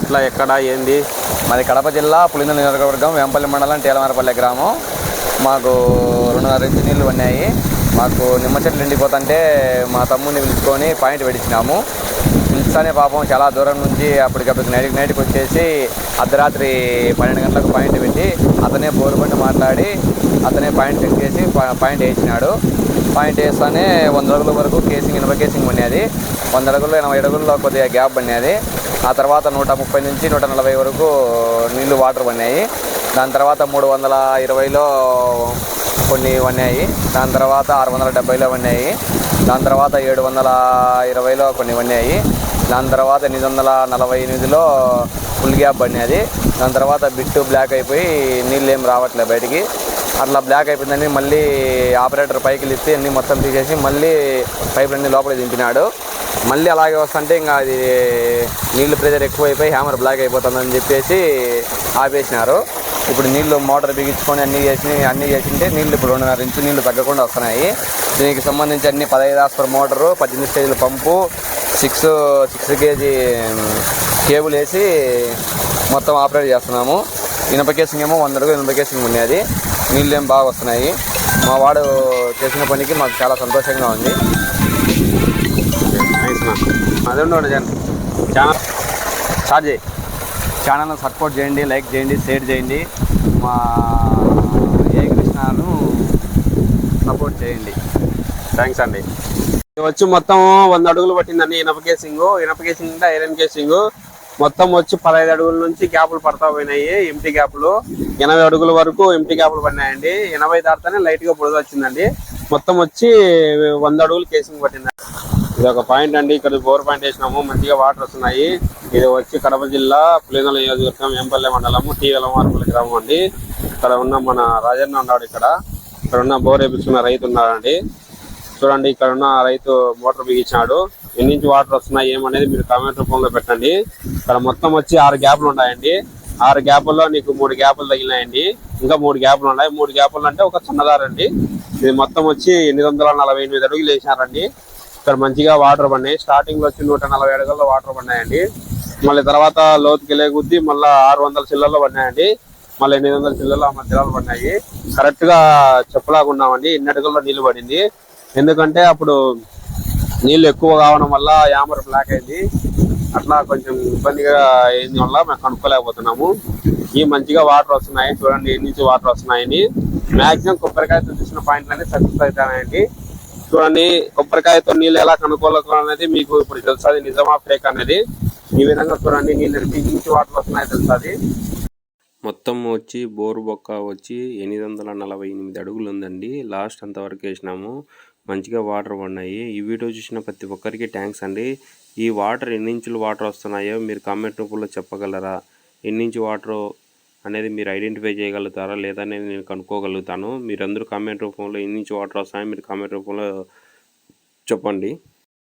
ఎట్లా ఎక్కడ ఏంది? మాది కడప జిల్లా పులింద నియోజకవర్గం వేంపల్లి మండలం తేలమరపల్లి గ్రామం. మాకు రెండున్నర ఇంచు నీళ్ళు ఉన్నాయి మాకు నిమ్మ చెట్లు ఎండిపోతుంటే మా తమ్ముడిని పిలుచుకొని పాయింట్ పెట్టించినాము. పిలుస్తానే పాపం చాలా దూరం నుంచి అప్పటికప్పుడు నైట్కి నైట్కి వచ్చేసి అర్ధరాత్రి పన్నెండు గంటలకు పాయింట్ పెట్టి అతనే బోరుబండి మాట్లాడి అతనే పాయింట్ చెక్ చేసి పాయింట్ వేసినాడు. పాయింట్ వేస్తానే వంద అడుగుల వరకు కేసింగ్ ఎనభై కేసింగ్ ఉన్నది వంద అడుగుల్లో ఎనభై అడుగుల్లో కొద్దిగా గ్యాప్ పడినది. ఆ తర్వాత నూట ముప్పై నుంచి నూట నలభై వరకు నీళ్ళు వాటర్ పడినాయి. దాని తర్వాత మూడు వందల ఇరవైలో కొన్ని ఉన్నాయి దాని తర్వాత ఆరు వందల డెబ్బైలో ఉన్నాయి దాని తర్వాత ఏడు వందల ఇరవైలో కొన్ని ఉన్నాయి దాని తర్వాత ఎనిమిది వందల నలభై ఎనిమిదిలో ఫుల్ గ్యాప్ పడినది. దాని తర్వాత బిట్టు బ్లాక్ అయిపోయి నీళ్ళు ఏం రావట్లేదు బయటికి. అట్లా బ్లాక్ అయిపోయిందని మళ్ళీ ఆపరేటర్ పైకి లిఫ్ట్ అన్ని మొత్తం తీసేసి మళ్ళీ పైపులన్నీ లోపలికి దింపినాడు. మళ్ళీ అలాగే వస్తుంటే ఇంకా అది నీళ్ళు ప్రెజర్ ఎక్కువైపోయి హ్యామర్ బ్లాక్ అయిపోతుందని చెప్పేసి ఆపేసినారు. ఇప్పుడు నీళ్ళు మోటార్ బిగించుకొని అన్నీ చేసి అన్నీ చేసింటే నీళ్ళు ఇప్పుడు రెండున్నర ఇంచు నీళ్ళు తగ్గకుండా వస్తున్నాయి. దీనికి సంబంధించి అన్ని పదహైదు ఆస్పర్ మోటారు పద్దెనిమిది స్టేజ్ల pump six six KG cable వేసి మొత్తం ఆపరేట్ చేస్తున్నాము. ఇనుప కేసింగ్ ఏమో వంద అడుగు ఇనుప కేసింగ్ ఉన్నది నీళ్ళు ఏం బాగా వస్తున్నాయి. మా వాడు చేసిన పనికి మాకు చాలా సంతోషంగా ఉంది. అదే ఉండదు జన్ చాలా స్టార్ట్ చేయి. ఛానల్ను సపోర్ట్ చేయండి లైక్ చేయండి షేర్ చేయండి. మా ఏ కృష్ణను సపోర్ట్ చేయండి. థ్యాంక్స్ అండి. వచ్చి మొత్తం వంద అడుగులు పట్టిందండి ఇనప కేసింగ్ ఇనప కేసింగ్ అంటే ఐరన్ కేసింగ్ మొత్తం వచ్చి పదహైదు అడుగుల నుంచి గ్యాపులు పడతా పోయినాయి ఎంటీ గ్యాపులు. ఎనభై అడుగుల వరకు ఎంటీ గ్యాపులు పడినాయండి. ఎనభై దాటితేనే లైట్గా గా వచ్చిందండి. మొత్తం వచ్చి వంద అడుగులు కేసింగ్ పట్టిందండి. ఇది ఒక పాయింట్ అండి. ఇక్కడ బోర్ పాయింట్ వేసినాము. మంచిగా వాటర్ వస్తున్నాయి. ఇది వచ్చి కడప జిల్లా పులినల నియోజకవర్గం ఎంపల్లె మండలము టీవీల మార్పుల గ్రామం అండి. ఇక్కడ ఉన్న మన రాజన్న ఉన్నాడు ఇక్కడ. ఇక్కడ ఉన్న బోర్ వేపించుకున్న రైతు ఉన్నాడండి. చూడండి ఇక్కడ ఉన్న రైతు మోటార్ బిగించాడు ఎన్ని నుంచి వాటర్ వస్తున్నాయి ఏమనేది మీరు కామెంట్ రూపంలో పెట్టండి. ఇక్కడ మొత్తం వచ్చి ఆరు గ్యాపులు ఉన్నాయండి. ఆరు గ్యాపుల్లో నీకు మూడు గ్యాపులు తగిలినాయండి. ఇంకా మూడు గ్యాపులు ఉన్నాయి. మూడు గ్యాపులు అంటే ఒక చిన్నదారండి ఇది మొత్తం వచ్చి ఎనిమిది వందల నలభై ఎనిమిది అడుగులు వేసినారండి. ఇక్కడ మంచిగా వాటర్ పడినాయి. స్టార్టింగ్లో వచ్చి నూట నలభై అడుగుల్లో వాటర్ పడినాయండి. మళ్ళీ తర్వాత లోతుకి వెళ్ళే కొద్దీ మళ్ళీ ఆరు వందల చిల్లల్లో పడినాయండి. మళ్ళీ ఎనిమిది వందల చిల్లల్లో ఆ మధ్యలో పడినాయి. కరెక్ట్గా చెప్పలాగా ఉన్నామండి. ఎన్ని అడుగుల్లో నీళ్ళు పడింది. ఎందుకంటే అప్పుడు నీళ్ళు ఎక్కువ కావడం వల్ల యామర్ బ్లాక్ అయింది. అట్లా కొంచెం ఇబ్బందిగా అయింది వల్ల మేము కనుక్కోలేకపోతున్నాము. ఈ మంచిగా వాటర్ వస్తున్నాయి. చూడండి ఎన్ని నుంచి వాటర్ వస్తున్నాయని. మాక్సిమం కొబ్బరికాయతో చూసిన పాయింట్లు సక్సెస్ అవుతాయండి. చూడండి కొబ్బరికాయతో నీళ్ళు ఎలా కనుక్కోలేదు అనేది మీకు ఇప్పుడు తెలుస్తుంది నిజమా ఫేక్ అనేది. ఈ విధంగా చూడండి నీళ్ళు ఎన్ని నుంచి వాటర్ వస్తున్నాయి తెలుస్తుంది. మొత్తం వచ్చి బోరు బొక్క వచ్చి ఎనిమిది వందల నలభై ఎనిమిది అడుగులు ఉందండి. లాస్ట్ అంతవరకు వేసినాము. మంచిగా వాటర్ పడినాయి. ఈ వీడియో చూసిన ప్రతి ఒక్కరికి థ్యాంక్స్ అండి. ఈ వాటర్ ఎన్ని ఇంచులు వాటర్ వస్తున్నాయో మీరు కామెంట్ రూపంలో చెప్పగలరా? ఎన్ని ఇంచు వాటర్ అనేది మీరు ఐడెంటిఫై చేయగలుగుతారా? లేదా అనేది నేను కనుక్కోగలుగుతాను. మీరందరూ కామెంట్ రూపంలో ఎన్ని నుంచి వాటర్ వస్తాయో మీరు కామెంట్ రూపంలో చెప్పండి.